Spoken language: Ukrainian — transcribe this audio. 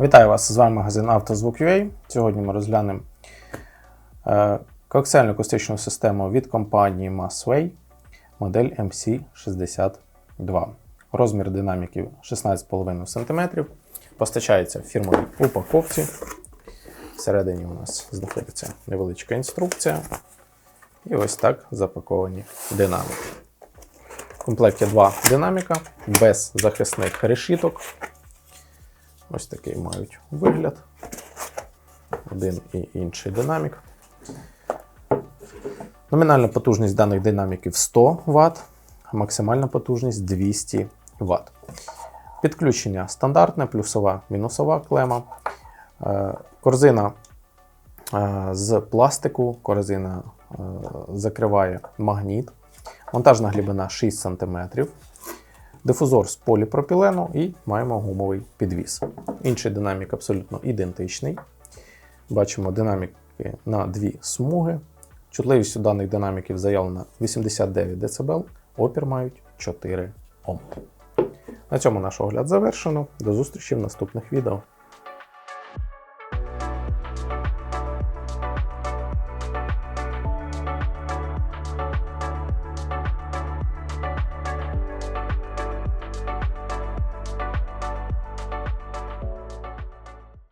Вітаю вас! З вами магазин «Автозвук.UA». Сьогодні ми розглянемо е, коаксіальну акустичну систему від компанії Massway модель MC62. Розмір динаміків 16,5 см. Постачається в фірмовій упаковці. Всередині у нас знаходиться невеличка інструкція. І ось так запаковані динаміки. В комплекті два динаміка без захисних решіток. Ось такий мають вигляд. Один і інший динамік. Номінальна потужність даних динаміків 100 Вт, а максимальна потужність 200 Вт. Підключення стандартне, плюсова, мінусова клема. Е, Корзина е, з пластику, корзина е, закриває магніт. Монтажна глибина 6 см. Дифузор з поліпропілену і маємо гумовий підвіс. Інший динамік абсолютно ідентичний. Бачимо динаміки на дві смуги. Чутливість у даних динаміків заявлена 89 дБ, опір мають 4 Ом. На цьому наш огляд завершено. До зустрічі в наступних відео.